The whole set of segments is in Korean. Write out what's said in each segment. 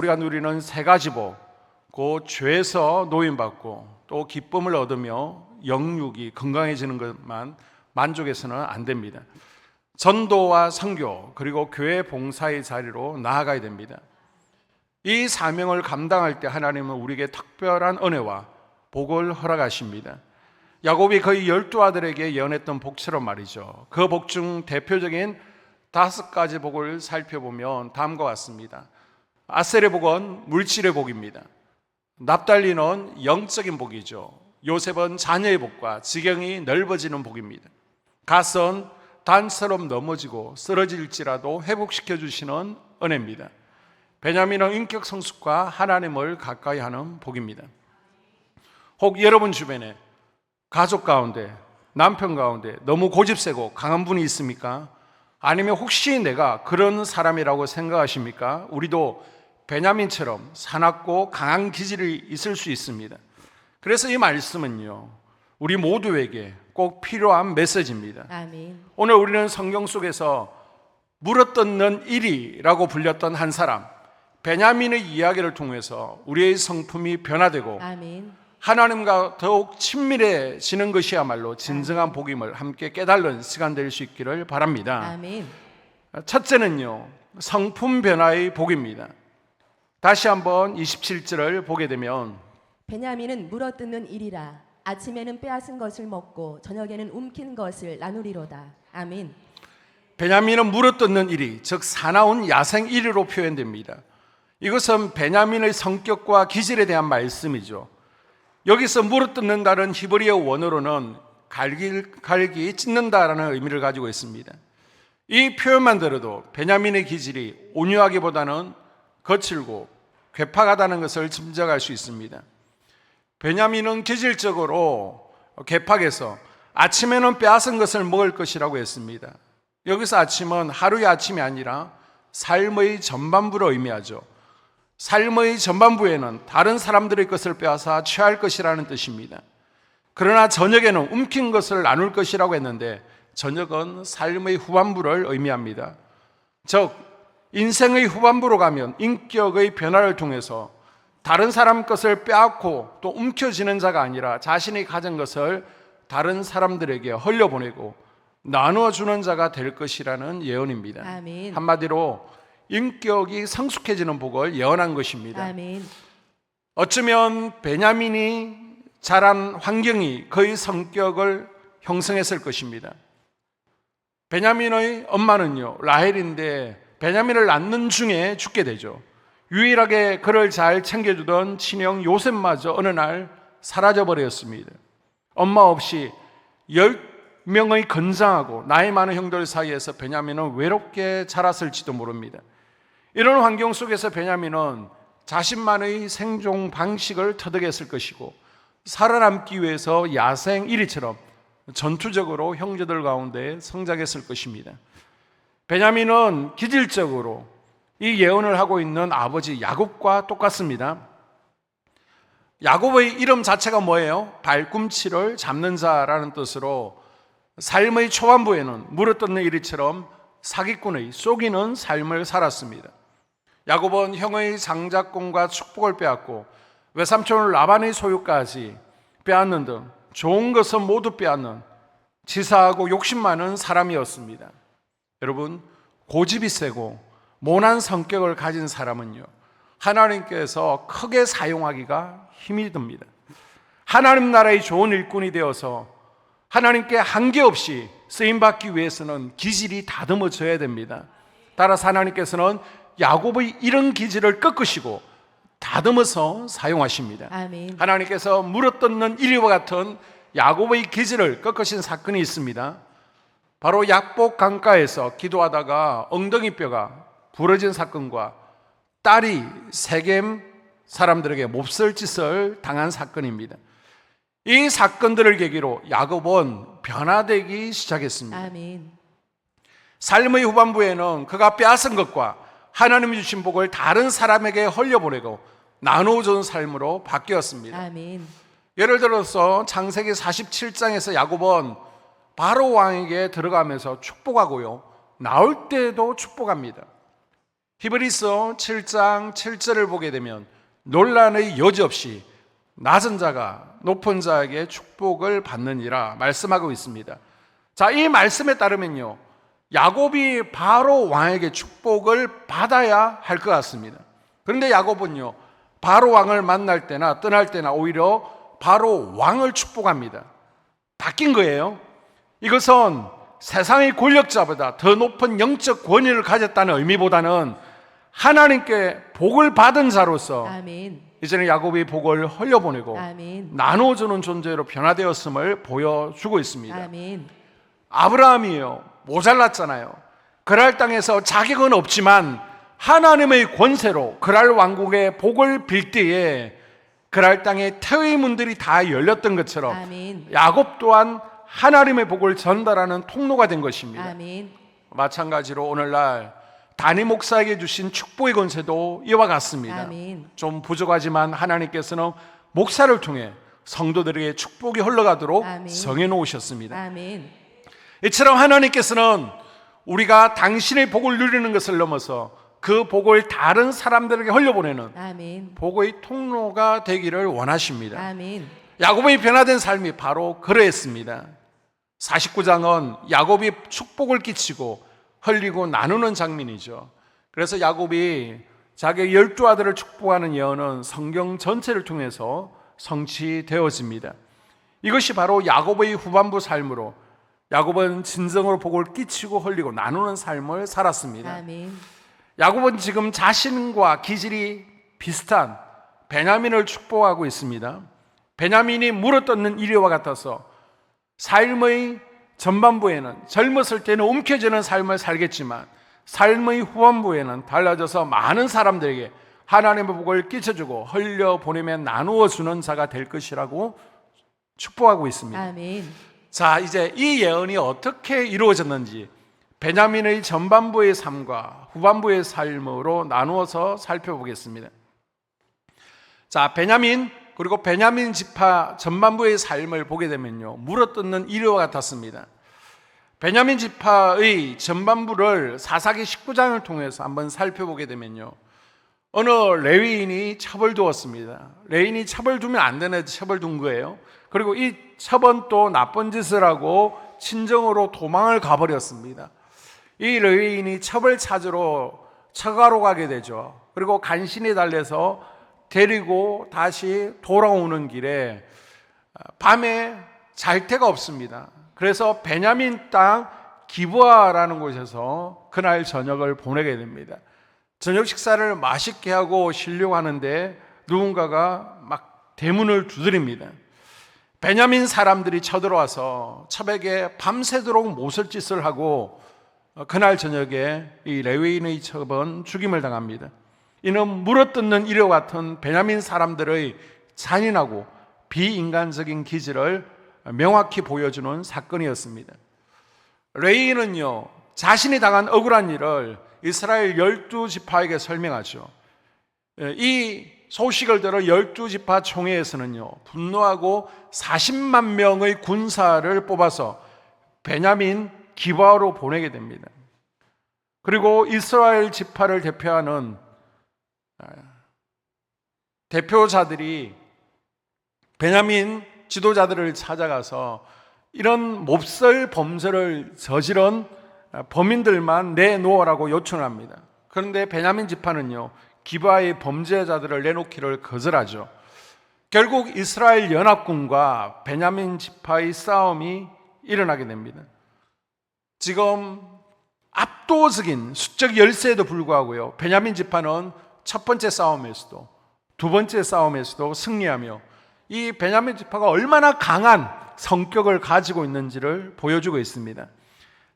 우리가 누리는 세 가지 복, 그 죄에서 노인받고 또 기쁨을 얻으며 영육이 건강해지는 것만 만족해서는 안 됩니다. 전도와 선교 그리고 교회 봉사의 자리로 나아가야 됩니다. 이 사명을 감당할 때 하나님은 우리에게 특별한 은혜와 복을 허락하십니다. 야곱이 거의 열두 아들에게 예언했던 복처럼 말이죠. 그 복 중 대표적인 다섯 가지 복을 살펴보면 다음과 같습니다. 아셀의 복은 물질의 복입니다. 납달리는 영적인 복이죠. 요셉은 자녀의 복과 지경이 넓어지는 복입니다. 갓은 단처럼 넘어지고 쓰러질지라도 회복시켜 주시는 은혜입니다. 베냐민은 인격 성숙과 하나님을 가까이 하는 복입니다. 혹 여러분 주변에 가족 가운데 남편 가운데 너무 고집세고 강한 분이 있습니까? 아니면 혹시 내가 그런 사람이라고 생각하십니까? 우리도 베냐민처럼 사납고 강한 기질이 있을 수 있습니다. 그래서 이 말씀은요, 우리 모두에게 꼭 필요한 메시지입니다. 아멘. 오늘 우리는 성경 속에서 물어뜯는 일이라고 불렸던 한 사람, 베냐민의 이야기를 통해서 우리의 성품이 변화되고 아멘. 하나님과 더욱 친밀해지는 것이야말로 진정한 복임을 함께 깨달는 시간 될 수 있기를 바랍니다. 아멘. 첫째는요, 성품 변화의 복입니다. 다시 한번 27절을 보게 되면 베냐민은 물어뜯는 일이라 아침에는 빼앗은 것을 먹고 저녁에는 움킨 것을 나누리로다. 아멘. 베냐민은 물어뜯는 일이 즉 사나운 야생 일위로 표현됩니다. 이것은 베냐민의 성격과 기질에 대한 말씀이죠. 여기서 물어뜯는다는 히브리어 원어로는 갈기, 갈기 찢는다라는 의미를 가지고 있습니다. 이 표현만 들어도 베냐민의 기질이 온유하기보다는 거칠고 괴팍하다는 것을 짐작할 수 있습니다. 베냐민은 기질적으로 괴팍해서 아침에는 빼앗은 것을 먹을 것이라고 했습니다. 여기서 아침은 하루의 아침이 아니라 삶의 전반부를 의미하죠. 삶의 전반부에는 다른 사람들의 것을 빼앗아 취할 것이라는 뜻입니다. 그러나 저녁에는 움킨 것을 나눌 것이라고 했는데 저녁은 삶의 후반부를 의미합니다. 즉 인생의 후반부로 가면 인격의 변화를 통해서 다른 사람 것을 빼앗고 또 움켜쥐는 자가 아니라 자신이 가진 것을 다른 사람들에게 흘려보내고 나누어 주는 자가 될 것이라는 예언입니다. 아멘. 한마디로 인격이 성숙해지는 복을 예언한 것입니다. 아멘. 어쩌면 베냐민이 자란 환경이 그의 성격을 형성했을 것입니다. 베냐민의 엄마는요, 라헬인데 베냐민을 낳는 중에 죽게 되죠. 유일하게 그를 잘 챙겨주던 친형 요셉마저 어느 날 사라져 버렸습니다. 엄마 없이 열 명의 건장하고 나이 많은 형들 사이에서 베냐민은 외롭게 자랐을지도 모릅니다. 이런 환경 속에서 베냐민은 자신만의 생존 방식을 터득했을 것이고 살아남기 위해서 야생 1위처럼 전투적으로 형제들 가운데 성장했을 것입니다. 베냐민은 기질적으로 이 예언을 하고 있는 아버지 야곱과 똑같습니다. 야곱의 이름 자체가 뭐예요? 발꿈치를 잡는 자라는 뜻으로 삶의 초반부에는 물어뜯는 일이처럼 사기꾼의 속이는 삶을 살았습니다. 야곱은 형의 장자권과 축복을 빼앗고 외삼촌 라반의 소유까지 빼앗는 등 좋은 것은 모두 빼앗는 치사하고 욕심 많은 사람이었습니다. 여러분 고집이 세고 모난 성격을 가진 사람은요 하나님께서 크게 사용하기가 힘이 듭니다. 하나님 나라의 좋은 일꾼이 되어서 하나님께 한계 없이 쓰임 받기 위해서는 기질이 다듬어져야 됩니다. 따라서 하나님께서는 야곱의 이런 기질을 꺾으시고 다듬어서 사용하십니다. 아멘. 하나님께서 물어뜯는 이리와 같은 야곱의 기질을 꺾으신 사건이 있습니다. 바로 약복 강가에서 기도하다가 엉덩이 뼈가 부러진 사건과 딸이 세겜 사람들에게 몹쓸 짓을 당한 사건입니다. 이 사건들을 계기로 야곱은 변화되기 시작했습니다. 아멘. 삶의 후반부에는 그가 빼앗은 것과 하나님이 주신 복을 다른 사람에게 흘려보내고 나누어주는 삶으로 바뀌었습니다. 아멘. 예를 들어서 창세기 47장에서 야곱은 바로 왕에게 들어가면서 축복하고요. 나올 때도 축복합니다. 히브리서 7장 7절을 보게 되면 논란의 여지 없이 낮은 자가 높은 자에게 축복을 받느니라 말씀하고 있습니다. 자, 이 말씀에 따르면요. 야곱이 바로 왕에게 축복을 받아야 할 것 같습니다. 그런데 야곱은요. 바로 왕을 만날 때나 떠날 때나 오히려 바로 왕을 축복합니다. 바뀐 거예요. 이것은 세상의 권력자보다 더 높은 영적 권위를 가졌다는 의미보다는 하나님께 복을 받은 자로서 아멘. 이제는 야곱이 복을 흘려보내고 아멘. 나눠주는 존재로 변화되었음을 보여주고 있습니다. 아멘. 아브라함이요 모자랐잖아요. 그랄 땅에서 자격은 없지만 하나님의 권세로 그랄 왕국의 복을 빌 때에 그랄 땅의 태의 문들이 다 열렸던 것처럼 아멘. 야곱 또한 하나님의 복을 전달하는 통로가 된 것입니다. 아멘. 마찬가지로 오늘날 단임 목사에게 주신 축복의 권세도 이와 같습니다. 아멘. 좀 부족하지만 하나님께서는 목사를 통해 성도들에게 축복이 흘러가도록 아멘. 성해 놓으셨습니다. 아멘. 이처럼 하나님께서는 우리가 당신의 복을 누리는 것을 넘어서 그 복을 다른 사람들에게 흘려보내는 아멘. 복의 통로가 되기를 원하십니다. 아멘. 야곱의 변화된 삶이 바로 그러했습니다. 49장은 야곱이 축복을 끼치고 흘리고 나누는 장면이죠. 그래서 야곱이 자기 열두 아들을 축복하는 예언은 성경 전체를 통해서 성취되어집니다. 이것이 바로 야곱의 후반부 삶으로 야곱은 진정으로 복을 끼치고 흘리고 나누는 삶을 살았습니다. 아멘. 야곱은 지금 자신과 기질이 비슷한 베냐민을 축복하고 있습니다. 베냐민이 물어뜯는 이리와 같아서 삶의 전반부에는 젊었을 때는 움켜쥐는 삶을 살겠지만 삶의 후반부에는 달라져서 많은 사람들에게 하나님의 복을 끼쳐주고 흘려 보내며 나누어 주는 자가 될 것이라고 축복하고 있습니다. 아멘. 자, 이제 이 예언이 어떻게 이루어졌는지 베냐민의 전반부의 삶과 후반부의 삶으로 나누어서 살펴보겠습니다. 자, 베냐민 그리고 베냐민 지파 전반부의 삶을 보게 되면요. 물어뜯는 이리와 같았습니다. 베냐민 지파의 전반부를 사사기 19장을 통해서 한번 살펴보게 되면요. 어느 레위인이 첩을 두었습니다. 레위인이 첩을 두면 안 되는 첩을 둔 거예요. 그리고 이 첩은 또 나쁜 짓을 하고 친정으로 도망을 가버렸습니다. 이 레위인이 첩을 찾으러 처가로 가게 되죠. 그리고 간신히 달래서 데리고 다시 돌아오는 길에 밤에 잘 데가 없습니다. 그래서 베냐민 땅 기부아라는 곳에서 그날 저녁을 보내게 됩니다. 저녁 식사를 맛있게 하고 쉬려고 하는데 누군가가 막 대문을 두드립니다. 베냐민 사람들이 쳐들어와서 첩에게 밤새도록 모설짓을 하고 그날 저녁에 이 레위인의 첩은 죽임을 당합니다. 이는 물어뜯는 이와 같은 베냐민 사람들의 잔인하고 비인간적인 기질을 명확히 보여주는 사건이었습니다. 레이는요 자신이 당한 억울한 일을 이스라엘 열두 지파에게 설명하죠. 예, 이 소식을 들어 열두 지파 총회에서는요 분노하고 40만 명의 군사를 뽑아서 베냐민 기바로 보내게 됩니다. 그리고 이스라엘 지파를 대표하는 아, 대표자들이 베냐민 지도자들을 찾아가서 이런 몹쓸 범죄를 저지른 범인들만 내놓으라고 요청을 합니다. 그런데 베냐민 지파는요, 기바의 범죄자들을 내놓기를 거절하죠. 결국 이스라엘 연합군과 베냐민 지파의 싸움이 일어나게 됩니다. 지금 압도적인 수적 열세에도 불구하고요, 베냐민 지파는 첫 번째 싸움에서도 두 번째 싸움에서도 승리하며 이 베냐민 지파가 얼마나 강한 성격을 가지고 있는지를 보여주고 있습니다.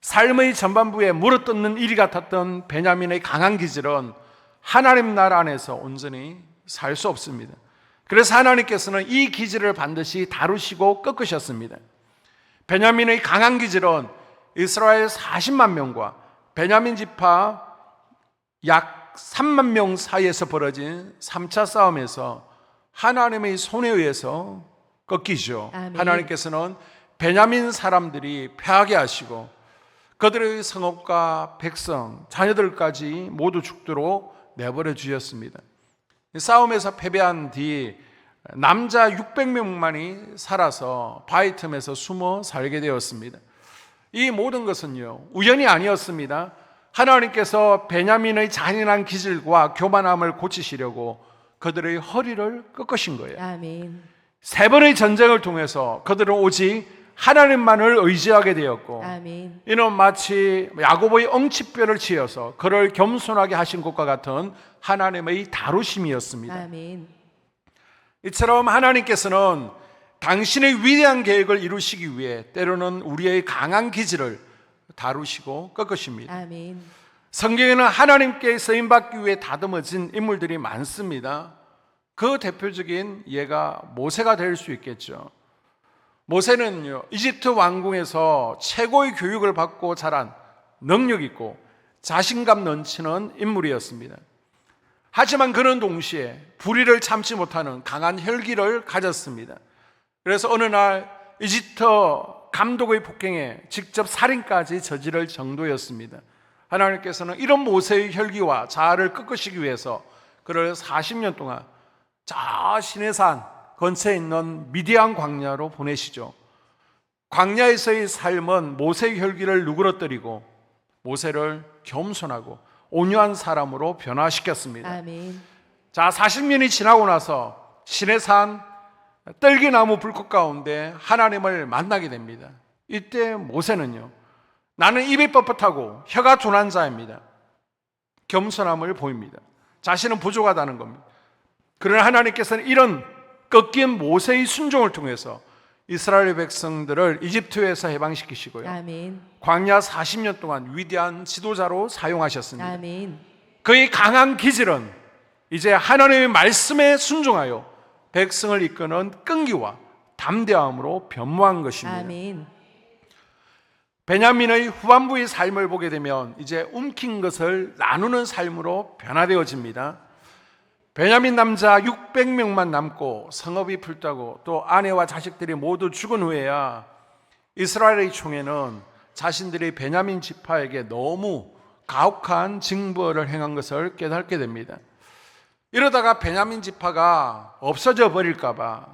삶의 전반부에 물어뜯는 일이 같았던 베냐민의 강한 기질은 하나님 나라 안에서 온전히 살 수 없습니다. 그래서 하나님께서는 이 기질을 반드시 다루시고 꺾으셨습니다. 베냐민의 강한 기질은 이스라엘 40만 명과 베냐민 지파 약 3만 명 사이에서 벌어진 3차 싸움에서 하나님의 손에 의해서 꺾이죠. 아멘. 하나님께서는 베냐민 사람들이 패하게 하시고 그들의 성읍과 백성, 자녀들까지 모두 죽도록 내버려 주셨습니다. 싸움에서 패배한 뒤 남자 600명만이 살아서 바위 틈에서 숨어 살게 되었습니다. 이 모든 것은요 우연이 아니었습니다. 하나님께서 베냐민의 잔인한 기질과 교만함을 고치시려고 그들의 허리를 꺾으신 거예요. 아멘. 세 번의 전쟁을 통해서 그들은 오직 하나님만을 의지하게 되었고 아멘. 이는 마치 야고보의 엉치뼈를 치어서 그를 겸손하게 하신 것과 같은 하나님의 다루심이었습니다. 아멘. 이처럼 하나님께서는 당신의 위대한 계획을 이루시기 위해 때로는 우리의 강한 기질을 다루시고 꺾으십니다. 아멘. 성경에는 하나님께 쓰임 받기 위해 다듬어진 인물들이 많습니다. 그 대표적인 예가 모세가 될 수 있겠죠. 모세는요, 이집트 왕궁에서 최고의 교육을 받고 자란 능력 있고 자신감 넘치는 인물이었습니다. 하지만 그는 동시에 불의를 참지 못하는 강한 혈기를 가졌습니다. 그래서 어느 날 이집트 감독의 폭행에 직접 살인까지 저지를 정도였습니다. 하나님께서는 이런 모세의 혈기와 자아를 꺾으시기 위해서 그를 40년 동안 저 시내산 근처에 있는 미디안 광야로 보내시죠. 광야에서의 삶은 모세의 혈기를 누그러뜨리고 모세를 겸손하고 온유한 사람으로 변화시켰습니다. 아멘. 자, 40년이 지나고 나서 시내산 떨기나무 불꽃 가운데 하나님을 만나게 됩니다. 이때 모세는요, 나는 입이 뻣뻣하고 혀가 둔한 자입니다. 겸손함을 보입니다. 자신은 부족하다는 겁니다. 그러나 하나님께서는 이런 꺾인 모세의 순종을 통해서 이스라엘 백성들을 이집트에서 해방시키시고요. 아멘. 광야 40년 동안 위대한 지도자로 사용하셨습니다. 아멘. 그의 강한 기질은 이제 하나님의 말씀에 순종하여 백성을 이끄는 끈기와 담대함으로 변모한 것입니다. 아멘. 베냐민의 후반부의 삶을 보게 되면 이제 움킨 것을 나누는 삶으로 변화되어집니다. 베냐민 남자 600명만 남고 성읍이 불타고 또 아내와 자식들이 모두 죽은 후에야 이스라엘의 총회는 자신들이 베냐민 지파에게 너무 가혹한 징벌을 행한 것을 깨닫게 됩니다. 이러다가 베냐민 지파가 없어져 버릴까봐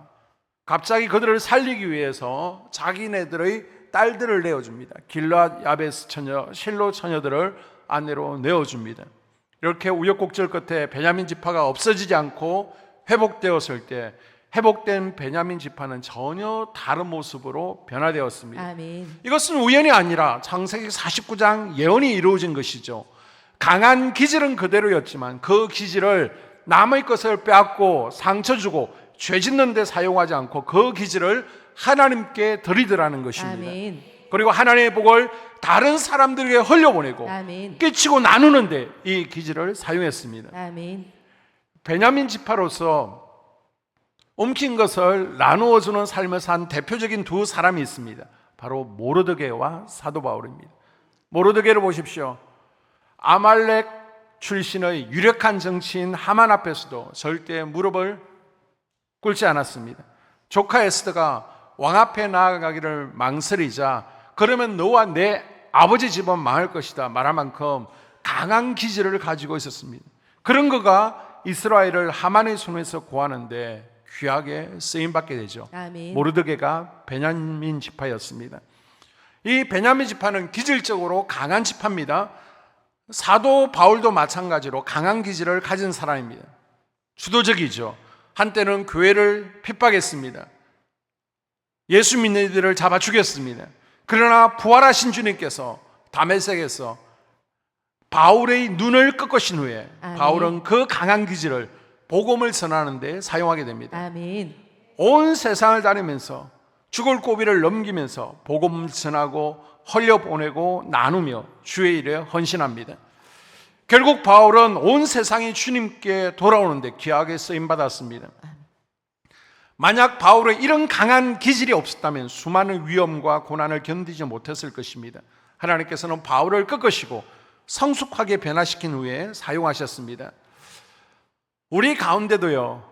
갑자기 그들을 살리기 위해서 자기네들의 딸들을 내어줍니다. 길라 야베스 처녀, 실로 처녀들을 아내로 내어줍니다. 이렇게 우여곡절 끝에 베냐민 지파가 없어지지 않고 회복되었을 때 회복된 베냐민 지파는 전혀 다른 모습으로 변화되었습니다. 아멘. 이것은 우연이 아니라 창세기 49장 예언이 이루어진 것이죠. 강한 기질은 그대로였지만 그 기질을 남의 것을 빼앗고 상처 주고 죄 짓는 데 사용하지 않고 그 기질을 하나님께 드리더라는 것입니다. 아멘. 그리고 하나님의 복을 다른 사람들에게 흘려보내고 아멘. 끼치고 나누는데 이 기질을 사용했습니다. 아멘. 베냐민 지파로서 옮긴 것을 나누어 주는 삶을 산 대표적인 두 사람이 있습니다. 바로 모르드게와 사도 바울입니다. 모르드게를 보십시오. 아말렉 출신의 유력한 정치인 하만 앞에서도 절대 무릎을 꿇지 않았습니다. 조카 에스더가 왕 앞에 나아가기를 망설이자 그러면 너와 내 아버지 집은 망할 것이다 말할 만큼 강한 기질을 가지고 있었습니다. 그런 그가 이스라엘을 하만의 손에서 구하는데 귀하게 쓰임 받게 되죠. 아멘. 모르드게가 베냐민 지파였습니다. 이 베냐민 지파는 기질적으로 강한 지파입니다. 사도 바울도 마찬가지로 강한 기질을 가진 사람입니다. 주도적이죠. 한때는 교회를 핍박했습니다. 예수 믿는 이들을 잡아 죽였습니다. 그러나 부활하신 주님께서 다메섹에서 바울의 눈을 꺾으신 후에 아멘. 바울은 그 강한 기질을 복음을 전하는 데 사용하게 됩니다. 아멘. 온 세상을 다니면서 죽을 고비를 넘기면서 복음 전하고 헐려보내고 나누며 주의 일에 헌신합니다. 결국 바울은 온 세상이 주님께 돌아오는데 귀하게 쓰임 받았습니다. 만약 바울의 이런 강한 기질이 없었다면 수많은 위험과 고난을 견디지 못했을 것입니다. 하나님께서는 바울을 꺾으시고 성숙하게 변화시킨 후에 사용하셨습니다. 우리 가운데도요,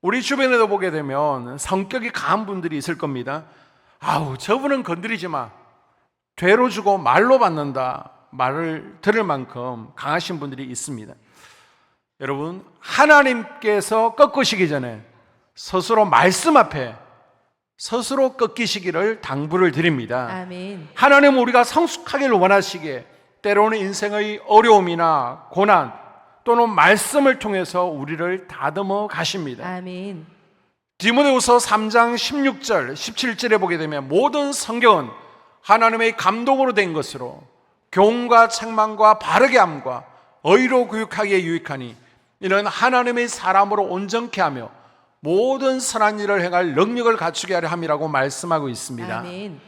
우리 주변에도 보게 되면 성격이 강한 분들이 있을 겁니다. 아우, 저분은 건드리지 마. 죄로 주고 말로 받는다 말을 들을 만큼 강하신 분들이 있습니다. 여러분 하나님께서 꺾으시기 전에 스스로 말씀 앞에 스스로 꺾이시기를 당부를 드립니다. 아멘. 하나님 우리가 성숙하기를 원하시기에 때로는 인생의 어려움이나 고난 또는 말씀을 통해서 우리를 다듬어 가십니다. 아멘. 디모데후서 3장 16절, 17절에 보게 되면 모든 성경은 하나님의 감동으로 된 것으로 교훈과 책망과 바르게 함과 의로 교육하기에 유익하니 이는 하나님의 사람으로 온전케 하며 모든 선한 일을 행할 능력을 갖추게 하려 함이라고 말씀하고 있습니다. 아멘.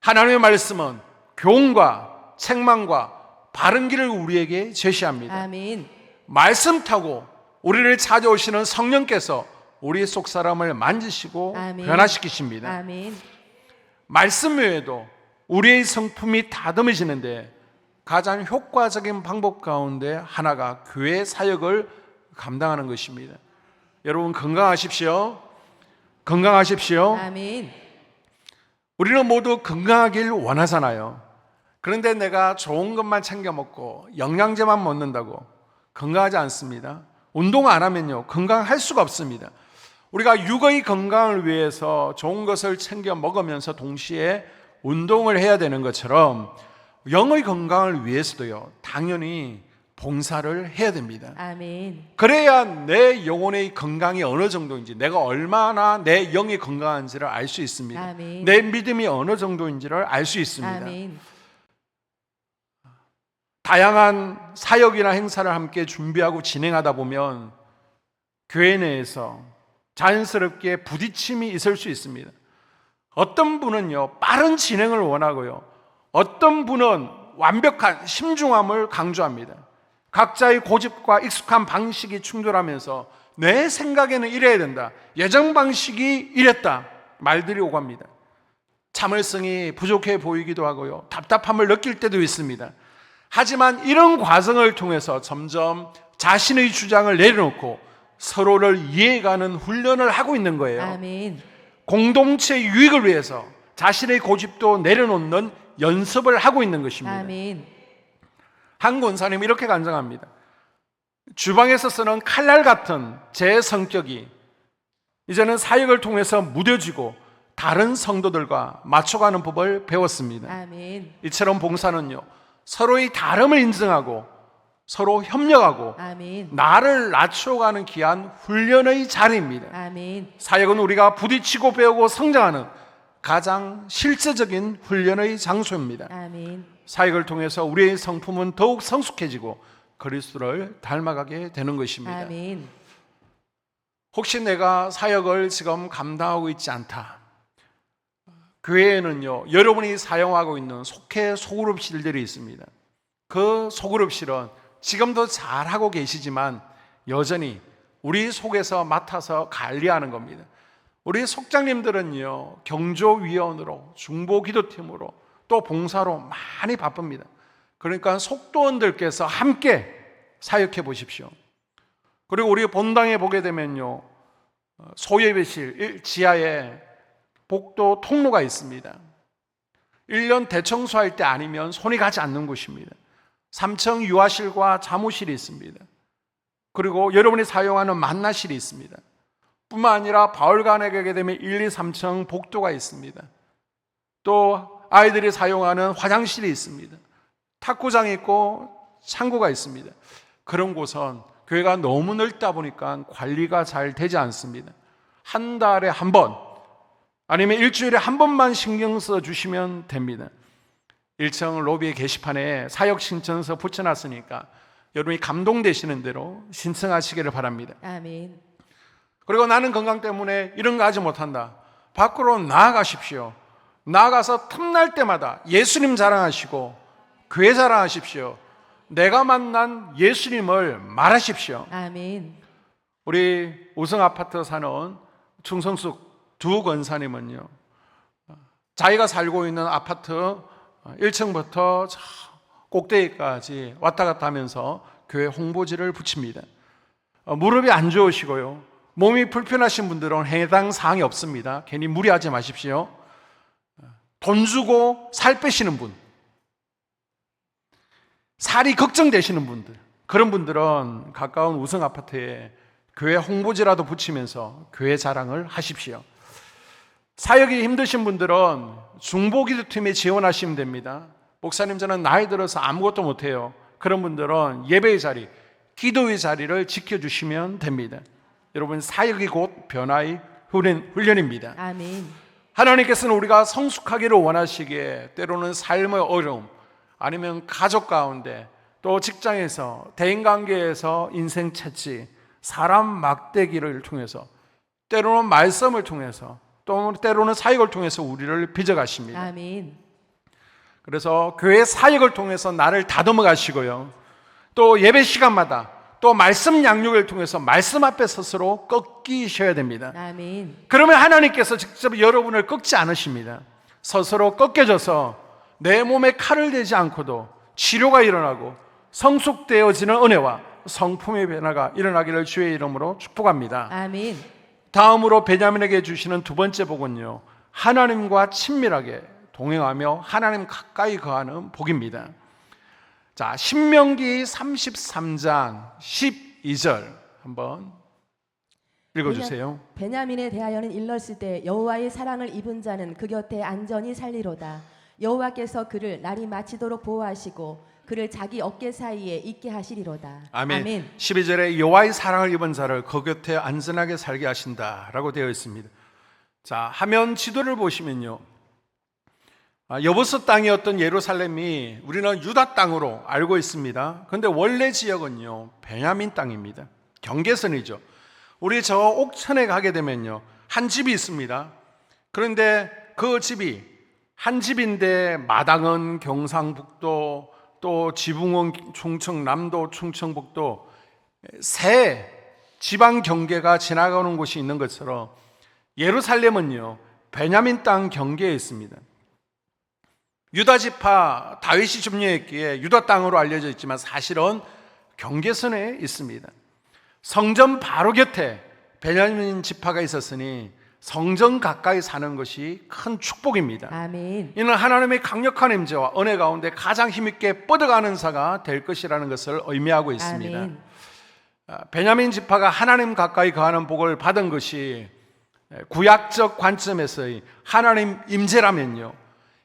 하나님의 말씀은 교훈과 책망과 바른 길을 우리에게 제시합니다. 아멘. 말씀 타고 우리를 찾아오시는 성령께서 우리 속 사람을 만지시고 아멘. 변화시키십니다. 아멘. 말씀 외에도 우리의 성품이 다듬어지는데 가장 효과적인 방법 가운데 하나가 교회 사역을 감당하는 것입니다. 여러분 건강하십시오. 건강하십시오. 아멘. 우리는 모두 건강하길 원하잖아요. 그런데 내가 좋은 것만 챙겨 먹고 영양제만 먹는다고 건강하지 않습니다. 운동 안 하면요 건강할 수가 없습니다. 우리가 육의 건강을 위해서 좋은 것을 챙겨 먹으면서 동시에 운동을 해야 되는 것처럼 영의 건강을 위해서도요 당연히 봉사를 해야 됩니다. 아멘. 그래야 내 영혼의 건강이 어느 정도인지 내가 얼마나 내 영이 건강한지를 알 수 있습니다. 아멘. 내 믿음이 어느 정도인지를 알 수 있습니다. 아멘. 다양한 사역이나 행사를 함께 준비하고 진행하다 보면 교회 내에서 자연스럽게 부딪힘이 있을 수 있습니다. 어떤 분은요, 빠른 진행을 원하고요. 어떤 분은 완벽한 심중함을 강조합니다. 각자의 고집과 익숙한 방식이 충돌하면서 내 생각에는 이래야 된다. 예정 방식이 이랬다. 말들이 오갑니다. 참을성이 부족해 보이기도 하고요. 답답함을 느낄 때도 있습니다. 하지만 이런 과정을 통해서 점점 자신의 주장을 내려놓고 서로를 이해가는 훈련을 하고 있는 거예요. 아멘. 공동체 유익을 위해서 자신의 고집도 내려놓는 연습을 하고 있는 것입니다. 아멘. 한 권사님이 이렇게 간증합니다. 주방에서 쓰는 칼날 같은 제 성격이 이제는 사역을 통해서 무뎌지고 다른 성도들과 맞춰가는 법을 배웠습니다. 아멘. 이처럼 봉사는요, 서로의 다름을 인정하고 서로 협력하고 아멘. 나를 낮춰가는 귀한 훈련의 자리입니다. 아멘. 사역은 우리가 부딪히고 배우고 성장하는 가장 실제적인 훈련의 장소입니다. 아멘. 사역을 통해서 우리의 성품은 더욱 성숙해지고 그리스도를 닮아가게 되는 것입니다. 아멘. 혹시 내가 사역을 지금 감당하고 있지 않다. 교회에는요, 여러분이 사용하고 있는 속해 소그룹실들이 있습니다. 그 소그룹실은 지금도 잘하고 계시지만 여전히 우리 속에서 맡아서 관리하는 겁니다. 우리 속장님들은요, 경조위원으로, 중보기도팀으로, 또 봉사로 많이 바쁩니다. 그러니까 속도원들께서 함께 사역해 보십시오. 그리고 우리 본당에 보게 되면요, 어, 소예배실 일- 지하에 복도 통로가 있습니다. 1년 대청소할 때 아니면 손이 가지 않는 곳입니다. 3층 유아실과 사무실이 있습니다. 그리고 여러분이 사용하는 만나실이 있습니다. 뿐만 아니라 바울간에 가게 되면 1, 2, 3층 복도가 있습니다. 또 아이들이 사용하는 화장실이 있습니다. 탁구장이 있고 창고가 있습니다. 그런 곳은 교회가 너무 넓다 보니까 관리가 잘 되지 않습니다. 한 달에 한 번, 아니면 일주일에 한 번만 신경 써 주시면 됩니다. 1층 로비 게시판에 사역 신청서 붙여놨으니까 여러분이 감동되시는 대로 신청하시기를 바랍니다. 아멘. 그리고 나는 건강 때문에 이런 거 하지 못한다. 밖으로 나아가십시오. 나아가서 틈날 때마다 예수님 자랑하시고 교회 자랑하십시오. 내가 만난 예수님을 말하십시오. 아멘. 우리 우성 아파트 사는 충성숙 두 권사님은요. 자기가 살고 있는 아파트 1층부터 저 꼭대기까지 왔다 갔다 하면서 교회 홍보지를 붙입니다. 어, 무릎이 안 좋으시고요. 몸이 불편하신 분들은 해당 사항이 없습니다. 괜히 무리하지 마십시오. 돈 주고 살 빼시는 분, 살이 걱정되시는 분들, 그런 분들은 가까운 우성 아파트에 교회 홍보지라도 붙이면서 교회 자랑을 하십시오. 사역이 힘드신 분들은 중보기도 팀에 지원하시면 됩니다. 목사님 저는 나이 들어서 아무것도 못해요. 그런 분들은 예배의 자리, 기도의 자리를 지켜주시면 됩니다. 여러분 사역이 곧 변화의 훈련, 훈련입니다. 아멘. 하나님께서는 우리가 성숙하기를 원하시기에 때로는 삶의 어려움 아니면 가족 가운데 또 직장에서 대인관계에서 인생 채취 사람 막대기를 통해서 때로는 말씀을 통해서 또 때로는 사역을 통해서 우리를 빚어 가십니다. 아멘. 그래서 교회 사역을 통해서 나를 다듬어 가시고요. 또 예배 시간마다 또 말씀 양육을 통해서 말씀 앞에 스스로 꺾이셔야 됩니다. 아멘. 그러면 하나님께서 직접 여러분을 꺾지 않으십니다. 스스로 꺾여져서 내 몸에 칼을 대지 않고도 치료가 일어나고 성숙되어지는 은혜와 성품의 변화가 일어나기를 주의 이름으로 축복합니다. 아멘. 다음으로 베냐민에게 주시는 두 번째 복은요. 하나님과 친밀하게 동행하며 하나님 가까이 거하는 복입니다. 자, 신명기 33장 12절 한번 읽어 주세요. 베냐민에 대하여는 일렀을 때 여호와의 사랑을 입은 자는 그 곁에 안전히 살리로다. 여호와께서 그를 날이 마치도록 보호하시고 그를 자기 어깨 사이에 있게 하시리로다. 아멘. 12절에 여호와의 사랑을 입은 자를 그 곁에 안전하게 살게 하신다라고 되어 있습니다. 자, 화면 지도를 보시면요. 아, 여보스 땅이었던 예루살렘이 우리는 유다 땅으로 알고 있습니다. 그런데 원래 지역은요. 베냐민 땅입니다. 경계선이죠. 우리 저 옥천에 가게 되면요. 한 집이 있습니다. 그런데 그 집이 한 집인데 마당은 경상북도 또 지붕은 충청 남도 충청북도 새 지방 경계가 지나가는 곳이 있는 것처럼 예루살렘은요 베냐민 땅 경계에 있습니다. 유다 지파 다윗이 점령했기에 유다 땅으로 알려져 있지만 사실은 경계선에 있습니다. 성전 바로 곁에 베냐민 지파가 있었으니 성전 가까이 사는 것이 큰 축복입니다. 아멘. 이는 하나님의 강력한 임재와 은혜 가운데 가장 힘있게 뻗어가는 자가 될 것이라는 것을 의미하고 있습니다. 아멘. 아, 베냐민 지파가 하나님 가까이 거하는 복을 받은 것이 구약적 관점에서의 하나님 임재라면요.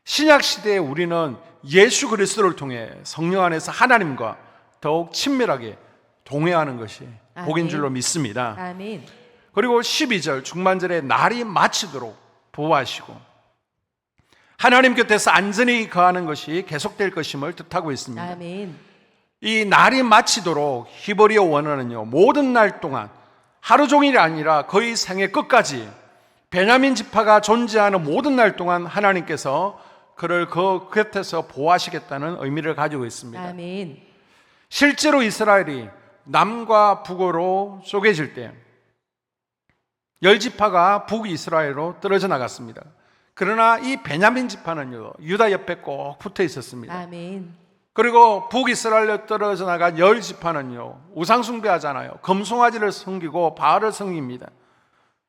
신약 시대에 우리는 예수 그리스도를 통해 성령 안에서 하나님과 더욱 친밀하게 동행하는 것이 복인. 줄로 믿습니다. 아멘. 그리고 12절 중반절에 날이 마치도록 보호하시고 하나님 곁에서 안전히 거하는 것이 계속될 것임을 뜻하고 있습니다. 아멘. 이 날이 마치도록 히브리어 원어는요 모든 날 동안 하루 종일이 아니라 거의 생애 끝까지 베냐민 지파가 존재하는 모든 날 동안 하나님께서 그를 그 곁에서 보호하시겠다는 의미를 가지고 있습니다. 아멘. 실제로 이스라엘이 남과 북으로 쪼개질 때 열 지파가 북이스라엘로 떨어져 나갔습니다. 그러나 이 베냐민 지파는요 유다 옆에 꼭 붙어 있었습니다. 아멘. 그리고 북이스라엘로 떨어져 나간 열 지파는요 우상 숭배하잖아요. 금송아지를 섬기고 바알을 섬깁니다.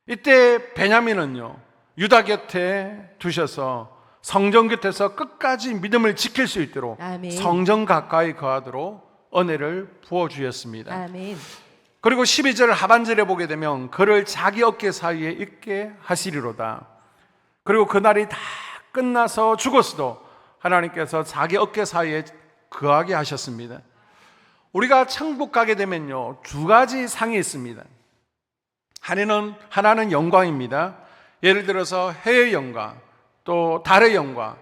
이때 베냐민은요 유다 곁에 두셔서 성전 곁에서 끝까지 믿음을 지킬 수 있도록 아멘. 성전 가까이 거하도록 은혜를 부어 주셨습니다. 아멘. 그리고 12절 하반절에 보게 되면 그를 자기 어깨 사이에 있게 하시리로다. 그리고 그날이 다 끝나서 죽었어도 하나님께서 자기 어깨 사이에 거하게 하셨습니다. 우리가 천국 가게 되면요 두 가지 상이 있습니다. 하나는 하나는 영광입니다. 예를 들어서 해의 영광, 또 달의 영광,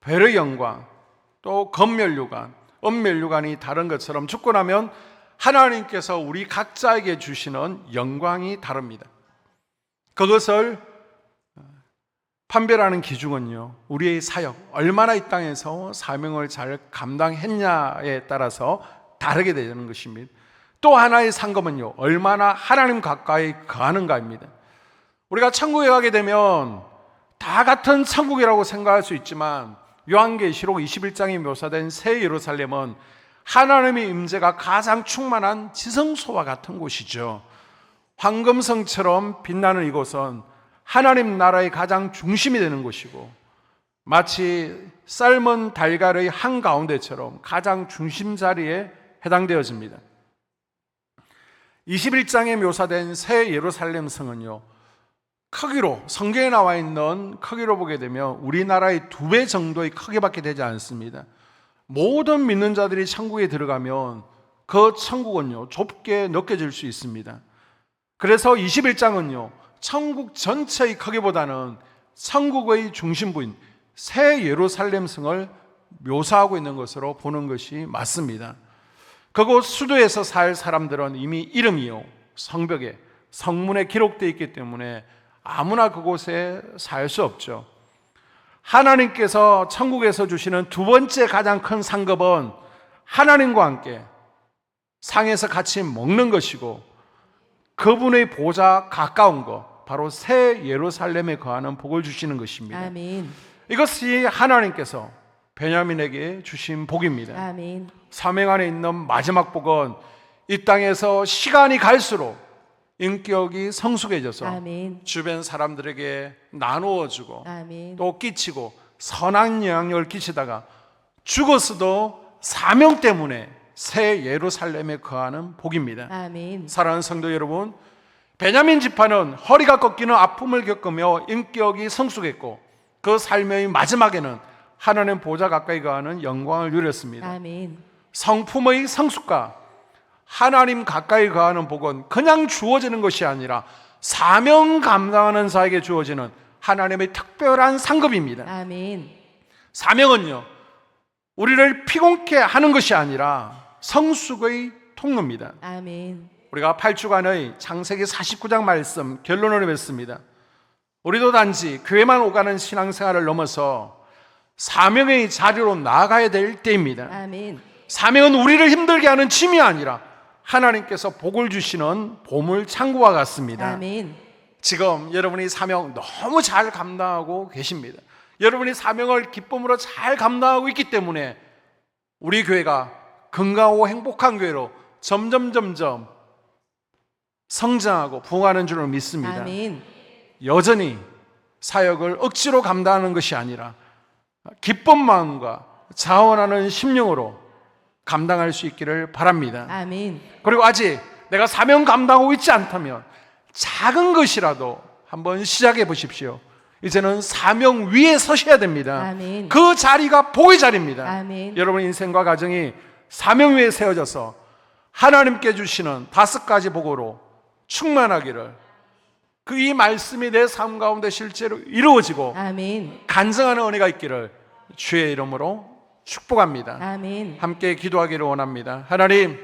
별의 영광, 또 검멸류관, 음멸류관이 다른 것처럼 죽고 나면 하나님께서 우리 각자에게 주시는 영광이 다릅니다. 그것을 판별하는 기준은요, 우리의 사역, 얼마나 이 땅에서 사명을 잘 감당했냐에 따라서 다르게 되는 것입니다. 또 하나의 상금은요, 얼마나 하나님 가까이 거하는가입니다. 우리가 천국에 가게 되면 다 같은 천국이라고 생각할 수 있지만 요한계시록 21장에 묘사된 새 예루살렘은 하나님의 임재가 가장 충만한 지성소와 같은 곳이죠. 황금성처럼 빛나는 이곳은 하나님 나라의 가장 중심이 되는 곳이고 마치 삶은 달걀의 한 가운데처럼 가장 중심 자리에 해당되어집니다. 21장에 묘사된 새 예루살렘 성은요. 크기로 성경에 나와 있는 크기로 보게 되면 우리나라의 두 배 정도의 크기밖에 되지 않습니다. 모든 믿는 자들이 천국에 들어가면 그 천국은요 좁게 느껴질 수 있습니다. 그래서 21장은요 천국 전체의 크기보다는 천국의 중심부인 새 예루살렘 성을 묘사하고 있는 것으로 보는 것이 맞습니다. 그곳 수도에서 살 사람들은 이미 이름이요 성벽에 성문에 기록되어 있기 때문에 아무나 그곳에 살 수 없죠. 하나님께서 천국에서 주시는 두 번째 가장 큰 상급은 하나님과 함께 상에서 같이 먹는 것이고 그분의 보좌 가까운 것 바로 새 예루살렘에 거하는 복을 주시는 것입니다. 아멘. 이것이 하나님께서 베냐민에게 주신 복입니다. 아멘. 사명 안에 있는 마지막 복은 이 땅에서 시간이 갈수록 인격이 성숙해져서 아멘. 주변 사람들에게 나누어 주고 아멘. 또 끼치고 선한 영향력을 끼치다가 죽었어도 사명 때문에 새 예루살렘에 거하는 복입니다. 아멘. 사랑하는 성도 여러분, 베냐민 지파는 허리가 꺾이는 아픔을 겪으며 인격이 성숙했고 그 삶의 마지막에는 하나님 보좌 가까이 가는 영광을 누렸습니다. 아멘. 성품의 성숙과 하나님 가까이 가는 복은 그냥 주어지는 것이 아니라 사명 감당하는 자에게 주어지는 하나님의 특별한 상급입니다. 아멘. 사명은요, 우리를 피곤케 하는 것이 아니라 성숙의 통로입니다. 아멘. 우리가 8주간의 창세기 49장 말씀 결론을 맺습니다. 우리도 단지 교회만 오가는 신앙생활을 넘어서 사명의 자리로 나아가야 될 때입니다. 아멘. 사명은 우리를 힘들게 하는 짐이 아니라 하나님께서 복을 주시는 보물 창고와 같습니다. 아멘. 지금 여러분이 사명 너무 잘 감당하고 계십니다. 여러분이 사명을 기쁨으로 잘 감당하고 있기 때문에 우리 교회가 건강하고 행복한 교회로 점점 점점 성장하고 부흥하는 줄을 믿습니다. 아멘. 여전히 사역을 억지로 감당하는 것이 아니라 기쁜 마음과 자원하는 심령으로 감당할 수 있기를 바랍니다. 아멘. 그리고 아직 내가 사명 감당하고 있지 않다면 작은 것이라도 한번 시작해 보십시오. 이제는 사명 위에 서셔야 됩니다. 아멘. 그 자리가 복의 자리입니다. 아멘. 여러분 인생과 가정이 사명 위에 세워져서 하나님께 주시는 다섯 가지 복으로 충만하기를 그 이 말씀이 내 삶 가운데 실제로 이루어지고 아멘. 간증하는 은혜가 있기를 주의 이름으로 축복합니다. 아멘. 함께 기도하기를 원합니다. 하나님,